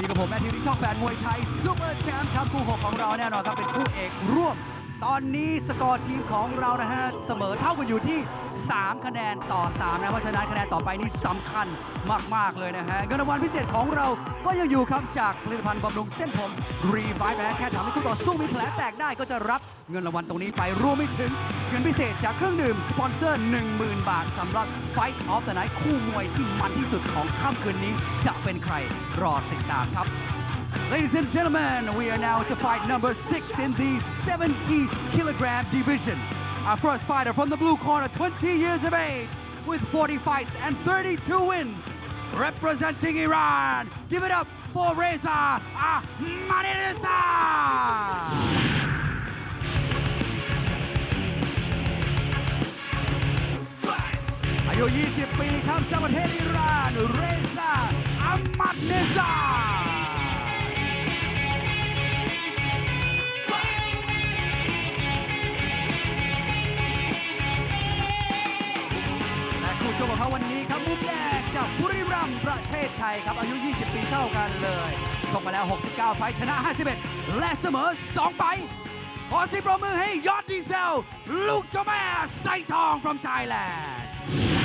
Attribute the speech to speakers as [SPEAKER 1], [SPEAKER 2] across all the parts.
[SPEAKER 1] อยู่กับผมแมทธิวที่ช่องแฟนมวยไทยซูเปอร์แชมป์ครับคู่หกของเราแน่นอนครับเป็นคู่เอกร่วม ตอนนี้สกอร์ทีมของเรานะฮะเสมอเท่ากันอยู่ที่ 3 คะแนนต่อ 3 นะเพราะฉะนั้นคะแนนต่อไปนี่สำคัญมาก ๆ เลยนะฮะเงินรางวัลพิเศษของเราก็ยังอยู่ครับจากผลิตภัณฑ์บำรุงเส้นผมรีไวท์นะแค่ทำให้คู่ต่อสู้มีแผลแตกได้ก็จะรับเงินรางวัลตรงนี้ไปรวมไปถึงเงินพิเศษจากเครื่องดื่มสปอนเซอร์ 10,000 บาทสำหรับ Fight of the Night คู่มวยที่มันที่สุดของค่ำคืนนี้จะเป็นใครรอติดตามครับ Ladies and gentlemen, we are now to fight number six in the 70 kilogram division. Our first fighter from the blue corner, 20 years of age, with 40 fights and 32 wins. Representing Iran, give it up for Reza Ahmadinejad! อายุ 20 ปีครับจากประเทศอิหร่าน เรซาอัมมัดเนซา มุมแดงจากบุรีรัมย์ประเทศไทยครับอายุ 20 ปีเท่ากันเลยชกมาแล้ว 69 ไฟชนะ 51 และเสมอ 2 ไฟขอสิบปรบมือให้ยอดดีเซล ลูกเจ้าแม่ไซทอง from Thailand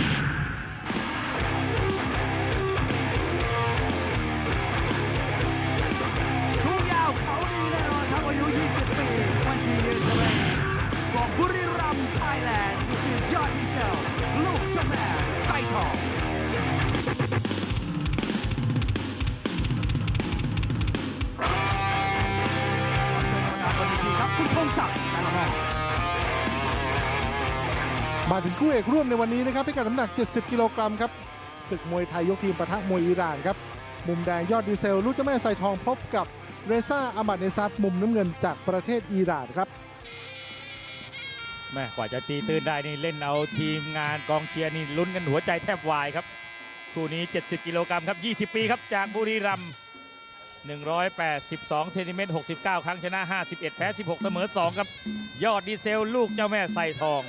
[SPEAKER 2] ถึงคู่เอกร่วมในวันนี้นะครับพิกัดน้ำหนัก 70 กิโลกรัมครับศึกมวยไทยยกทีมปะทะมวยอิหร่านครับ มุมแดงยอดดีเซลลูกเจ้าแม่ใส่ทองพบกับเรซ่าอามัดเนซัดมุมน้ำเงินจากประเทศอิหร่านครับ
[SPEAKER 3] แม่กว่าจะตีตื้นได้นี่เล่นเอาทีมงานกองเชียร์นี่ลุ้นกันหัวใจแทบวายครับคู่นี้ 70 กิโลกรัมครับ 20 ปีครับจากบุรีรัมย์182เซนติเมตร69 ครั้งชนะ 51 แพ้ 16 เสมอ 2 ครับ ยอดดีเซล ลูกเจ้าแม่ใส่ทอง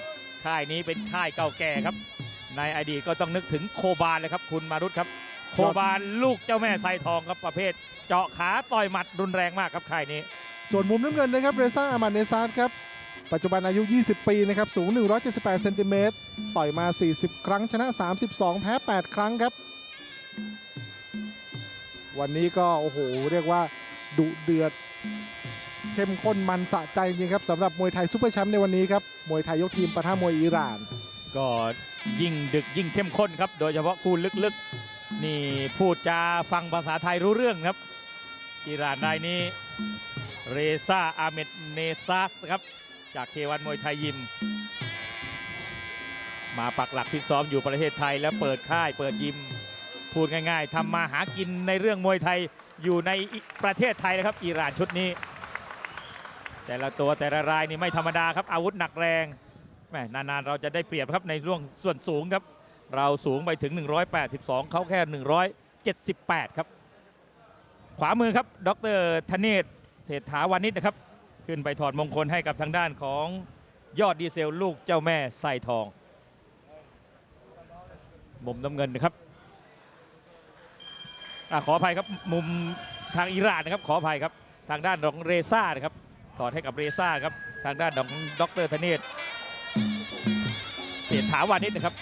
[SPEAKER 3] ค่ายนี้เป็นค่ายเก่าแก่ครับ ในอดีตก็ต้องนึกถึงโคบานเลยครับ คุณมารุตครับ โคบานลูกเจ้าแม่ใส่ทองครับประเภท เจาะขาต่อยหมัดรุนแรงมากครับค่ายนี้
[SPEAKER 2] ส่วนมุมน้ำเงินนะครับเรซ่าอามัดเนซัดครับปัจจุบันอายุ 20 ปีนะครับสูง 178เซนติเมตรต่อยมา 40 ครั้งชนะ 32 แพ้ 8 ครั้งครับ วันนี้ก็โอ้โหเรียกว่าดุเดือด เข้มข้นมันสะใจจริงครับสำหรับมวยไทยซูเปอร์แชมป์ในวันนี้ครับมวยไทยยกทีมปะทะมวยอิหร่าน
[SPEAKER 3] ก็ยิ่งดึกยิ่งเข้มข้นครับ โดยเฉพาะคู่ลึกๆ นี่พูดจาฟังภาษาไทยรู้เรื่องครับอิหร่านรายนี้เรซาอาเมดเนซัสครับ จากเควันมวยไทยยิม มาปักหลักฟิตซ้อมอยู่ประเทศไทยแล้วเปิดค่ายเปิดยิม พูดง่ายๆทำมาหากินในเรื่องมวยไทยอยู่ในประเทศไทยนะครับอิหร่านชุดนี้ แต่ละตัวแต่ละรายนี่ไม่ธรรมดาครับอาวุธหนักแรงแม่นานๆเราจะได้เปรียบครับในเรื่องส่วนสูงครับ เราสูงไปถึง 182 เขาแค่ 178 ครับ ขวามือครับดรธเนศเศรษฐาวานิชนะครับ ขึ้นไปถอดมงคลให้กับทางด้านของยอดดีเซลลูกเจ้าแม่ใส่ทองมุมน้ำเงินนะครับอขออภัยครับมุมทางอิหร่านนะครับขออภัยครับทางด้านของเรซ่านะครับ ถอดให้กับเรซ่าครับ ทางด้านของดรธเนศเสียถาวานิชนะครับ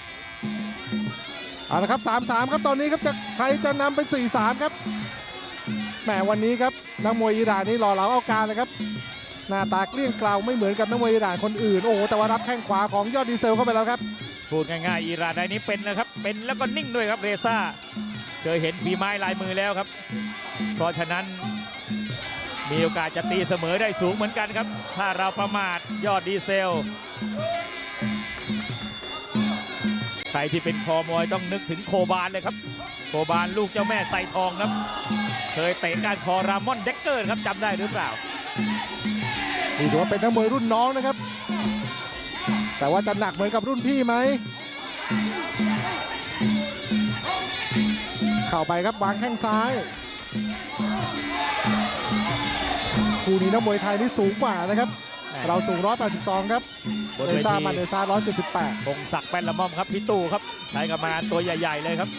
[SPEAKER 2] เอาละครับ 3-3 ครับตอนนี้ครับจะใครจะนำเป็น4-3 ครับแหมวันนี้ครับนักมวยอิหร่านนี่รอเราเอาการเลยครับหน้าตาเกลี้ยงเกลาไม่เหมือนกับนักมวยอิหร่านคนอื่นโอ้โหแต่ว่ารับแข้งขวาของยอดดีเซลเข้าไปแล้วครับ
[SPEAKER 3] พูดง่ายๆอิหร่านรายนี้เป็นนะครับ เป็นแล้วก็นิ่งด้วยครับเรซ่าเคยเห็นฝีไม้ลายมือแล้วครับ เพราะฉะนั้น มีโอกาสจะตีเสมอได้สูงเหมือนกันครับ ถ้าเราประมาทยอดดีเซล ใครที่เป็นคอมวยต้องนึกถึงโคบานเลยครับ โคบานลูกเจ้าแม่ใส่ทองครับ เคยเตะการคอรามอนเด็กเกอร์ครับจำได้หรือเปล่า
[SPEAKER 2] นี่ถือว่าเป็นนักมวยรุ่นน้องนะครับ แต่ว่าจะหนักเหมือนกับรุ่นพี่ไหมเข้าไปครับวางแข้งซ้าย คู่นี้นักมวยไทยนี่สูงกว่านะครับ เราสูง 182 ครับ
[SPEAKER 3] บน
[SPEAKER 2] เด
[SPEAKER 3] เว
[SPEAKER 2] ซ่า
[SPEAKER 3] ที
[SPEAKER 2] มาเดซ่า178
[SPEAKER 3] พงศักดิ์แป้นละม่อมครับพี่ตู่ครับใช้กรรมการตัวใหญ่ ๆ เลยครับ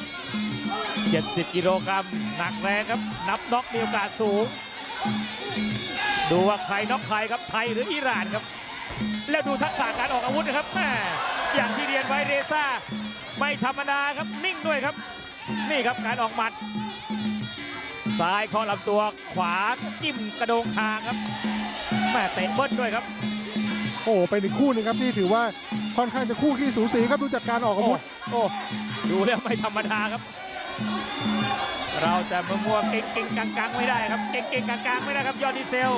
[SPEAKER 3] 70 กิโลกรัมหนักแรงครับ นับน็อกมีโอกาสสูง ดูว่าใครน็อกใครครับไทยหรืออิหร่านครับ แล้วดูทักษะการออกอาวุธนะครับแม่อย่างที่เรียนไว้เรซ่าไม่ธรรมดาครับนิ่งด้วยครับ นี่ครับการออกหมัด ซ้ายเคาะลำตัวขวาจิ้มกระโดงคางครับแม่เตะเบิ้ลด้วยครับ
[SPEAKER 2] โอ้โหเป็นอีกคู่หนึงครับที่ถือว่าค่อนข้างจะคู่ขี้สูสีครับดูจากการออกอา
[SPEAKER 3] โอ้
[SPEAKER 2] วุธ
[SPEAKER 3] โอ้ดูแล้วไม่ธรรมดาครับ เราจะมามัวเก่งๆกังๆ ไม่ได้ครับ เก่งๆกังๆไม่ได้ครับยอดดีเซล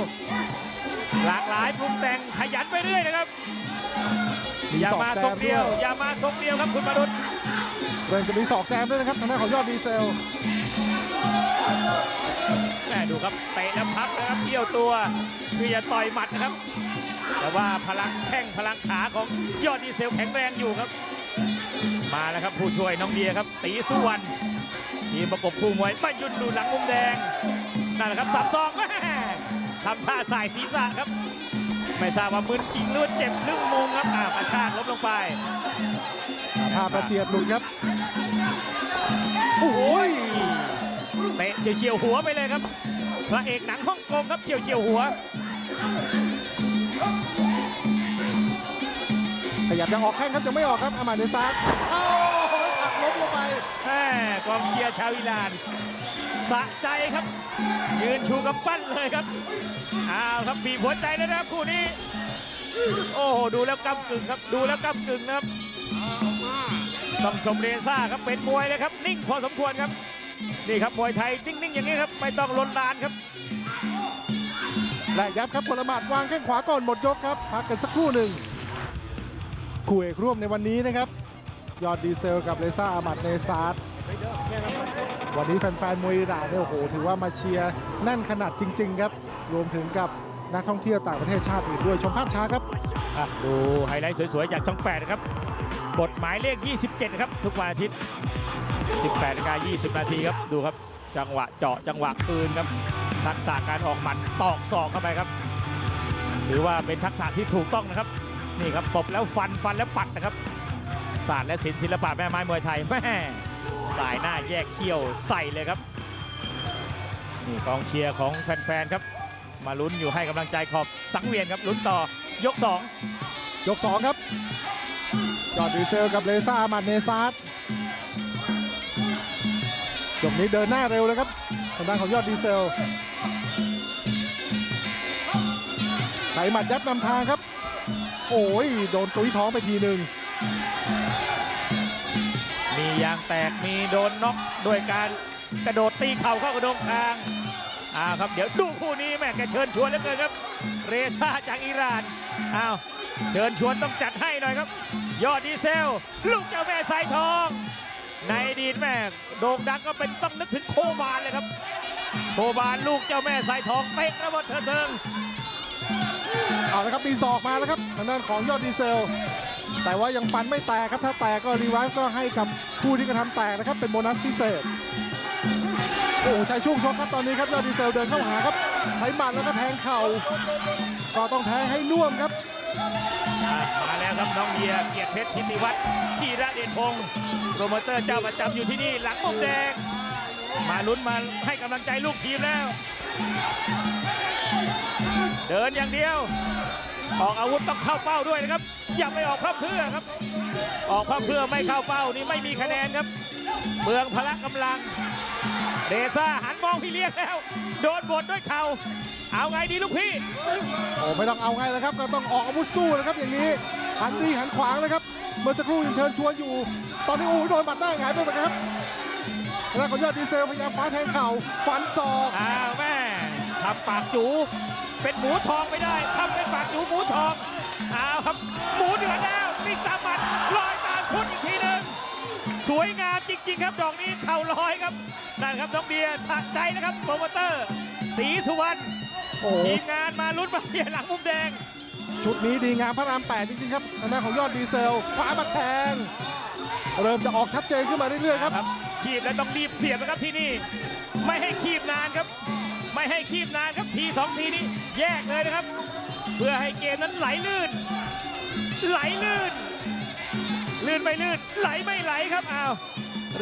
[SPEAKER 3] หลากหลายปรุงแต่งขยันไปเรื่อยนะครับ
[SPEAKER 2] มี
[SPEAKER 3] อย่า
[SPEAKER 2] ศอก
[SPEAKER 3] มา
[SPEAKER 2] แจ
[SPEAKER 3] ทรง
[SPEAKER 2] ม
[SPEAKER 3] เดี
[SPEAKER 2] ด้
[SPEAKER 3] ยววยอย่ามาทรงเดียวครับคุณมารุต
[SPEAKER 2] เริ่มจะมีศอกแจมด้วยนะครับทางด้านของยอดดีเซล
[SPEAKER 3] แม่ดูครับเตะแล้วพับนะครับเที่ยวตัวเพื่อจะต่อยหมัดนะครับ แต่ว่าพลังแข้งพลังขาของยอดดีเซลแข็งแรงอยู่ครับ มาแล้วครับผู้ช่วยน้องเดียครับตีสุวรรณทีมประกบคู่มวยมายุนดูหลังมุมแดงนั่นแหละครับสับซองแม่ทำท่าสายศีรษะครับ ไม่ทราบว่ามึนจริงหรือว่าเจ็บหรือมุงครับอ่ากระชากล้มลงไป
[SPEAKER 2] ภาพประเจียดหลุดครับ
[SPEAKER 3] โอ้ย เตะเฉียวๆหัวไปเลยครับพระเอกหนังฮ่องกงครับเฉียวๆหัว
[SPEAKER 2] ขยับยังออกแข้งครับยังไม่ออกครับอามาเดซาร์เอ้าหักล้มลงไป
[SPEAKER 3] แม่กองเชียร์ชาวอิหร่านสะใจครับ ยืนชูกำปั้นเลยครับอ้าวครับบีบหัวใจแล้วนะครับคู่นี้ โอ้โหดูแล้วกำกึ่งครับ ดูแล้วกำกึ่งนะครับต้องชมเรซ่าครับเป็นมวยเลยครับ นิ่งพอสมควรครับ นี่ครับมวยไทยนิ่งๆอย่างนี้ครับไม่ต้องลนลานครับ
[SPEAKER 2] และยับครับพลหมัดวางแข้งขวาก่อนหมดยกครับพักกันสักครู่หนึ่งคู่เอกร่วมในวันนี้นะครับยอดดีเซลกับเลซ่าอามัดเนซาร์วันนี้แฟนๆมวยอิหร่านเนี่ยโอ้โหถือว่ามาเชียร์แน่นขนาดจริง ๆ ครับ รวมถึงกับนักท่องเที่ยวต่างประเทศชาติอื่นด้วยชมภาพช้าครับ
[SPEAKER 3] อะดูไฮไลท์สวยๆ จากช่อง8นะครับบทหมายเลข 27นะครับ ทุกวันอาทิตย์ 18นาฬิกา20 นาทีครับ ดูครับ จังหวะเจาะ จังหวะคืนครับ ทักษะการออกหมัดตอกศอกเข้าไปครับ ถือว่าเป็นทักษะที่ถูกต้องนะครับ นี่ครับตบแล้วฟัน ฟันแล้วปัดนะครับ ศาสตร์และศิลป์ศิลปะแม่ไม้มวยไทยแม่สายหน้าแยกเขี้ยวใส่เลยครับ นี่กองเชียร์ของแฟนๆครับ มาลุ้นอยู่ให้กำลังใจขอบสังเวียนครับ ลุ้นต่อยก2
[SPEAKER 2] ยก2ครับ ยอดดีเซลกับเลซ่าอามัดเนซาร์ ยกนี้เดินหน้าเร็วเลยครับทางด้านของยอดดีเซลไถหมัดยัดนำทางครับ โอ้ยโดนตุ้ยท้องไปทีหนึ่ง
[SPEAKER 3] มียางแตกมีโดนน็อกด้วยการกระโดดตีเข่าเข้ากระโดงคางอ้าวครับเดี๋ยวดูคู่นี้แม่แกเชิญชวนเหลือเกินครับ เรซ่าจากอิหร่านอ้าวเชิญชวนต้องจัดให้หน่อยครับ ยอดดีเซล ลูกเจ้าแม่สายทอง ในอดีตแม่โด่งดังก็เป็นต้องนึกถึงโคบานเลยครับ โคบานลูกเจ้าแม่สายทองเตะระเบิดเถิดเทิง
[SPEAKER 2] เอาละครับมีศอกมาแล้วครับทางด้านของยอดดีเซล แต่ว่ายังฟันไม่แตกครับถ้าแตกก็รีไวฟ์ก็ให้กับผู้ที่กระทำแตกนะครับ เป็นโบนัสพิเศษโอ้ใช้ช่วงชกครับตอนนี้ครับยอดดีเซลเดินเข้าหาครับ ใช้หมัดแล้วก็แทงเข่า ก็ต้องแทงให้น่วมครับ
[SPEAKER 3] มาแล้วครับน้องเดียเกียรติเพชรทิติวัฒน์ธีระเดชพงศ์โปรโมเตอร์เจ้าประจำอยู่ที่นี่หลังมุมแดง มาลุ้นมาให้กำลังใจลูกทีมแล้ว เดินอย่างเดียว ออกอาวุธต้องเข้าเป้าด้วยนะครับ อย่าไปออกพร่ำเพื่อครับ ออกพร่ำเพื่อไม่เข้าเป้านี่ไม่มีคะแนนครับเปลืองพละกำลังเดซ่าห มองพี่เลี้ยงแล้ว โดนบดด้วยเข่าเอาไงดีลูกพี่
[SPEAKER 2] โอ้ไม่ต้องเอาไงแล้วครับ ก็ต้องออกอาวุธสู้นะครับอย่างนี้หันดีหันขวางเลยครับ เมื่อสักครู่ยังเชิญชวนอยู่ ตอนนี้โอ้โหโดนหมัดหน้าหงายไปหมดครับทางด้านของยอดดีเซลพยายามฟ้าแทงเข่าฟันศอก
[SPEAKER 3] อ้าวแม่ทำปากจูเป็นหมูทองไม่ได้ทำเป็นปากจูหมูทองอ้าวครับหมูเดือดแล้วนี่ตามหมัดลอยตามชุดอีกทีหนึ่ง สวยงามจริง ๆ ครับดอกนี้เข่าลอยครับนั่นครับน้องเบียร์ถักใจนะครับโปรโมเตอร์ตีสุวรรณ
[SPEAKER 2] โอ้โห
[SPEAKER 3] ทีมงานมาลุ้นมาเบียร์หลังมุมแดง
[SPEAKER 2] ชุดนี้ดีงามพระรามแปดจริงๆครับทางด้านของยอดดีเซลฟ้ามาแทง เริ่มจะออกชัดเจนขึ้นมาเรื่อยๆครับ
[SPEAKER 3] ครับคีบแล้วต้องรีบเสียบนะครับที่นี่ ไม่ให้คีบนานครับ ไม่ให้คีบนานครับทีสองทีนี้แยกเลยนะครับ เพื่อให้เกมนั้นไหลลื่น ไหลลื่น ลื่นไม่ลื่นไหลไม่ไหลครับอ้าว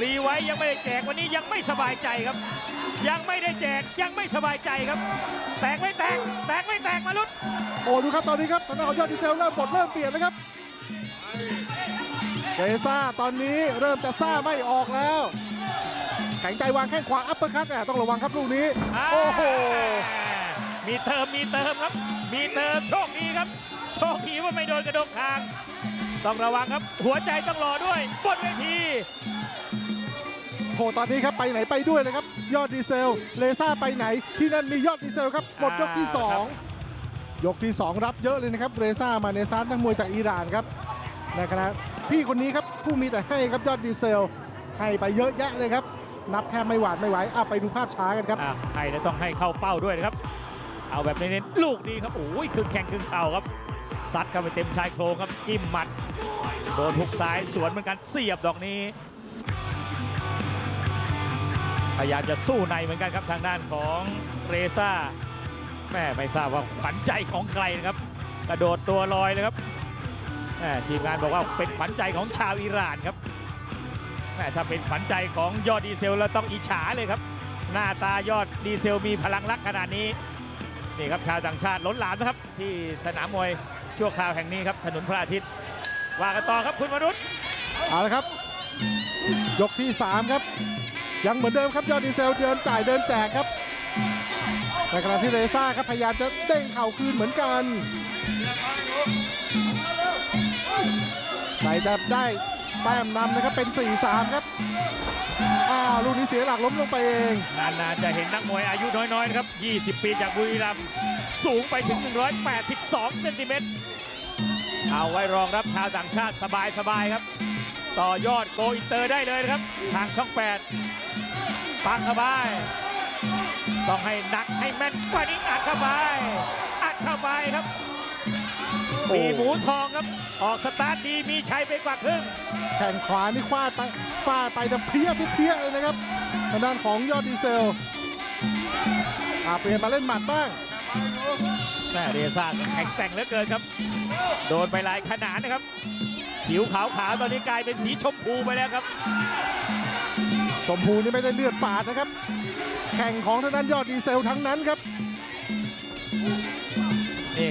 [SPEAKER 3] รีไว้ยังไม่ได้แจกวันนี้ยังไม่สบายใจครับ ยังไม่ได้แจกยังไม่สบายใจครับ แตกไม่แตก แตกไม่แตกมาลุด
[SPEAKER 2] โอ้ดูครับตอนนี้ครับทางด้านของยอดดีเซลเริ่มบทเริ่มเปลี่ยนแล้วครับเกซ่าตอนนี้เริ่มจะซ่าไม่ออกแล้วแข็งใจวางแข้งขวาอัปเปอร์คัตแหมต้องระวังครับลูกนี้โอ้โห
[SPEAKER 3] มีเติมมีเติมครับ มีเติมโชคดีครับ โชคดีว่าไม่โดนกระดงคาง ต้องระวังครับ หัวใจต้องรอด้วยบนเวที
[SPEAKER 2] โหตอนนี้ครับไปไหนไปด้วยเลยครับ ยอดดีเซล เลซ่าไปไหน ที่นั่นมียอดดีเซลครับหมดยกที่
[SPEAKER 3] อ่าครับ
[SPEAKER 2] 2ยกที่ 2 รับเยอะเลยนะครับเรซ่ามาเนซานนักมวยจากอิหร่านครับในขณะพี่คนนี้ครับผู้มีแต่ให้ครับยอดดีเซล ให้ไปเยอะแยะเลยครับ นับแทบไม่หวาดไม่ไหวอะไปดูภาพช้ากันครับ
[SPEAKER 3] อะให้แล้วต้องให้เข้าเป้าด้วยนะครับ เอาแบบเน้นๆลูกนี้ครับโอ้ยครึ่งแข้งครึ่งเข่าครับ ซัดเข้าไปเต็มชายโครงครับจิ้มหมัดโดนหุกซ้ายสวนเหมือนกันเสียบดอกนี้ พยายามจะสู้ในเหมือนกันครับทางด้านของเรซ่าแม่ไม่ทราบว่าขวัญใจของใครนะครับ กระโดดตัวลอยเลยครับแม่ทีมงานบอกว่าเป็นขวัญใจของชาวอิหร่านครับแม่ถ้าเป็นขวัญใจของยอดดีเซลแล้วต้องอิจฉาเลยครับ หน้าตายอดดีเซลมีพลังรักขนาดนี้นี่ครับชาวต่างชาติล้นหลามนะครับที่สนามมวย ชั่วคราวแห่งนี้ครับถนนพระอาทิตย์ว่ากันต่อครับคุณมนุษย์
[SPEAKER 2] เอาละครับ ยกที่ 3 ครับ ยังเหมือนเดิมครับยอดดีเซลเดินจ่ายเดินแจกครับในขณะที่เรซ่าครับพยายามจะเด้งเข่าคืนเหมือนกันใครจะได้แต้มนำนะครับเป็น 4-3 ครับ อ้าวลูกนี้เสียหลักล้มลงไปเอง
[SPEAKER 3] นานๆจะเห็นนักมวยอายุน้อยๆนะครับ 20 ปีจากบุรีรัมย์สูงไปถึง 182 เซนติเมตรเอาไว้รองรับชาวต่างชาติสบายๆครับ ต่อยอดโกอินเตอร์ได้เลยนะครับ ทางช่อง 8 ปังเข้าไป ต้องให้หนักให้แม่นกว่านี้อัดเข้าไป มีหมูทองครับ ออกสตาร์ทดีมีชัยไปกว่าครึ่ง
[SPEAKER 2] แข่งขวานี่ฟาดไปฟาดไปดังเพี้ยเพี้ยเลยนะครับทางด้านของยอดดีเซลอ่าเปลี่ยนมาเล่นหมัดบ้าง
[SPEAKER 3] แม่เรซ่าแข็งแกร่งเหลือเกินครับ โดนไปหลายขนาดนะครับ ผิวขาวๆตอนนี้กลายเป็นสีชมพูไปแล้วครับ
[SPEAKER 2] ชมพูนี่ไม่ได้เลือดฝาดนะครับ แข่งของทางด้านยอดดีเซลทั้งนั้นครับ
[SPEAKER 3] นี่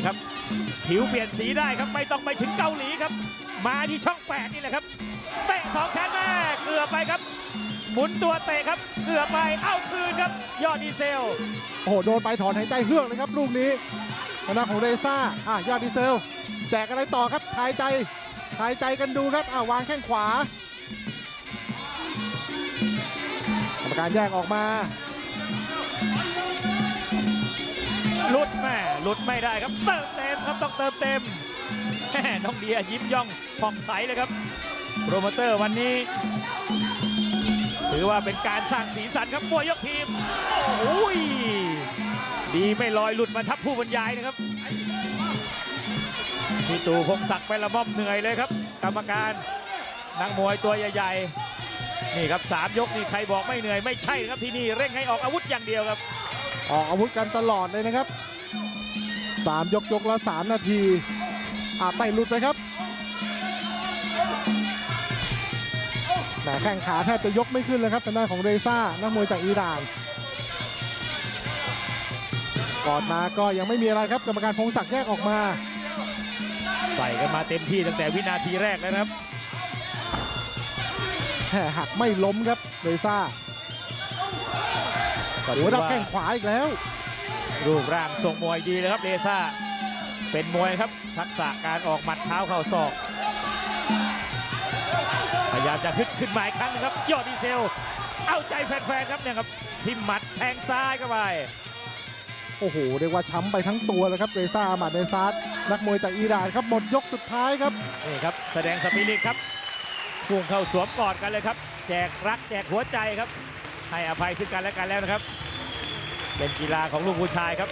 [SPEAKER 3] ครับ ผิวเปลี่ยนสีได้ครับ ไม่ต้องไปถึงเกาหลีครับ มาที่ช่องแปดนี่แหละครับเตะสองชั้นแม่เกือบไปครับ หมุนตัวเตะครับ เกือบไปเอ้าคืนครับ ยอดดีเซล
[SPEAKER 2] โอ้โหโดนไปถอนหายใจเฮือกเลยครับ ลูกนี้ทางด้านของเรซ่าอะยอดดีเซล แจกอะไรต่อครับทายใจทายใจกันดูครับอะวางแข้งขวากรรมการแยกออกมา
[SPEAKER 3] หลุดแม่หลุดไม่ได้ครับเติมเต็มครับต้องเติมเต็มแม่น้องเดียยิ้มย่องผ่องใสเลยครับโปรโมเตอร์วันนี้ ถือว่าเป็นการสร้างสีสันครับมวยยกทีมโอ้ยดีไม่ลอยหลุดมาทับผู้บรรยายนะครับพี่ตู่พงศักดิ์ไปละม่อมเหนื่อยเลยครับ กรรมการนักมวยตัวใหญ่ๆนี่ครับสามยกนี่ใครบอกไม่เหนื่อยไม่ใช่ครับที่นี่เร่งให้ออกอาวุธอย่างเดียวครับ
[SPEAKER 2] ออกอาวุธกันตลอดเลยนะครับ 3 ยกยกละ 3 นาทีอาไต่หลุดไปครับแหมแข้งขาแทบจะยกไม่ขึ้นเลยครับทางด้านของเรซ่านักมวยจากอิหร่านก่อนมาก็ยังไม่มีอะไรครับกรรมการพงศักดิ์แยกออกมา
[SPEAKER 3] ใส่กันมาเต็มที่ตั้งแต่วินาทีแรกแล้วนะครับ
[SPEAKER 2] แห่หักไม่ล้มครับเรซ่า
[SPEAKER 3] ก็
[SPEAKER 2] หั
[SPEAKER 3] ถื
[SPEAKER 2] ว
[SPEAKER 3] อ
[SPEAKER 2] ดับ
[SPEAKER 3] ว่า
[SPEAKER 2] แข้งขวาอีกแล้ว
[SPEAKER 3] รูปร่างทรงมวยดีเลยครับเลซ่า เป็นมวยครับทักษะการออกหมัดเท้าเข่าศอก พยายามจะฮึดขึ้นมาอีกครั้งหนึงครับ ยอดดีเซล เอาใจแฟนๆครับเนี่ยครับทิมหมัดแทงซ้ายเข้าไป
[SPEAKER 2] โอ้โห เรียกว่าช้ำไปทั้งตัวเลยครับเรซ่าอามาดเนซาดนักมวยจากอิหร่านครับหมดยกสุดท้ายครับ
[SPEAKER 3] นี่ครับ แสดงสปิริตครับพุ่งเข้าสวมกอดกันเลยครับ แจกรักแจกหัวใจครับ ให้อภัยซึ่งกันและกันแล้วนะครับ เป็นกีฬาของลูกผู้ชายครับ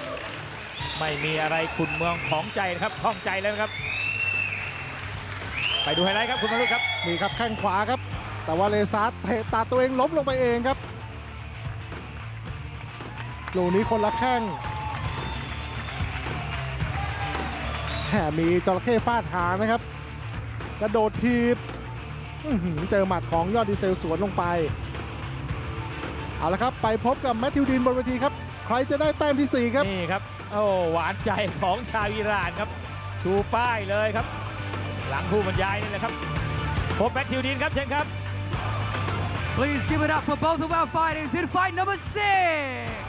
[SPEAKER 3] ไม่มีอะไรขุนเมืองของใจนะครับข้องใจแล้วครับ ไปดูไฮไลท์ครับคุณมารุครับ
[SPEAKER 2] นี่ครับแข้งขวาครับ แต่ว่าเลซาร์เตะตาตัวเองล้มลงไปเองครับลูกนี้คนละแข้งแหมมีจระเข้ฟาดหางนะครับ กระโดดทีบเจอหมัดของยอดดีเซลสวนลงไป เอาละครับไปพบกับแมทธิวดีนบนเวทีครับใครจะได้แต้มทีสี่ 4 ครับ
[SPEAKER 3] นี่ครับ โอ้หวานใจของชาวอิหร่านครับ ชูป้ายเลยครับ หลังผู้บรรยายนี่แหละครับ พบแมทธิวดีนครับเชิญครับ
[SPEAKER 1] Please give it up for both of our fighters in fight number six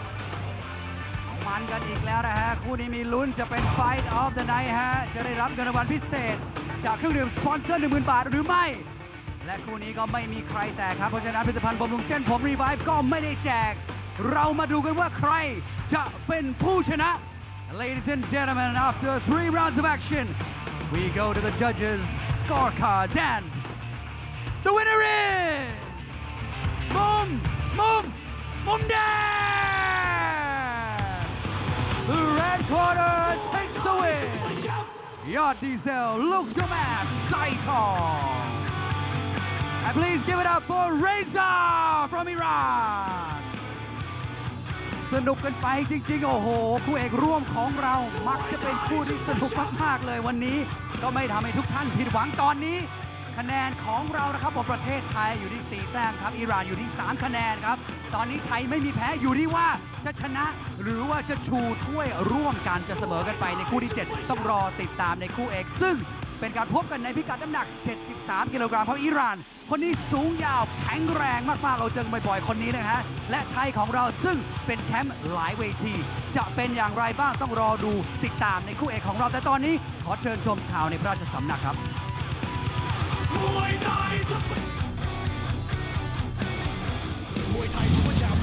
[SPEAKER 1] มันกันอีกแล้วนะฮะ คู่นี้มีลุ้นจะเป็น Fight of the Night ฮะ จะได้รับเงินรางวัลพิเศษ จากเครื่องดื่มสปอนเซอร์ 10,000 บาทหรือไม่ และคู่นี้ก็ไม่มีใครแตกครับ เพราะฉะนั้นผลิตภัณฑ์บำรุงเส้นผมรีไวฟ์ก็ไม่ได้แจก เรามาดูกันว่าใครจะเป็นผู้ชนะ Ladies and gentlemen after three rounds of action we go to the judges scorecards and the winner is มุมมุมมุมแดง The red corner takes the win ยอดดีเซลลูกเจ้าแม่ไซทอง And please give it up for Reza from Iran สนุกกันไปจริงๆ โอ้โห คู่เอกร่วมของเรามักจะเป็นคู่ที่สนุกมากๆเลยวันนี้ ก็ไม่ทำให้ทุกท่านผิดหวังตอนนี้ คะแนนของเรานะครับผมประเทศไทยอยู่ที่ 4 แต้มครับอิหร่านอยู่ที่ 3 คะแนนครับ ตอนนี้ไทยไม่มีแพ้อยู่ที่ว่าจะชนะหรือว่าจะชูถ้วยร่วมกันจะเสมอกันไปในคู่ที่ 7 ต้องรอติดตามในคู่เอกซึ่ง เป็นการพบกันในพิกัดน้ำหนัก 73 กิโลกรัมเพราะอิหร่าน คนนี้สูงยาวแข็งแรงมากๆ เราเจอกันบ่อยๆ คนนี้นะฮะ และไทยของเราซึ่งเป็นแชมป์หลายเวที จะเป็นอย่างไรบ้างต้องรอดูติดตามในคู่เอกของเรา แต่ตอนนี้ขอเชิญชมข่าวในพระราชสำนักครับ
[SPEAKER 4] มวยไทยซุปเปอร์มวยไทยซุปเปอร์แชมป์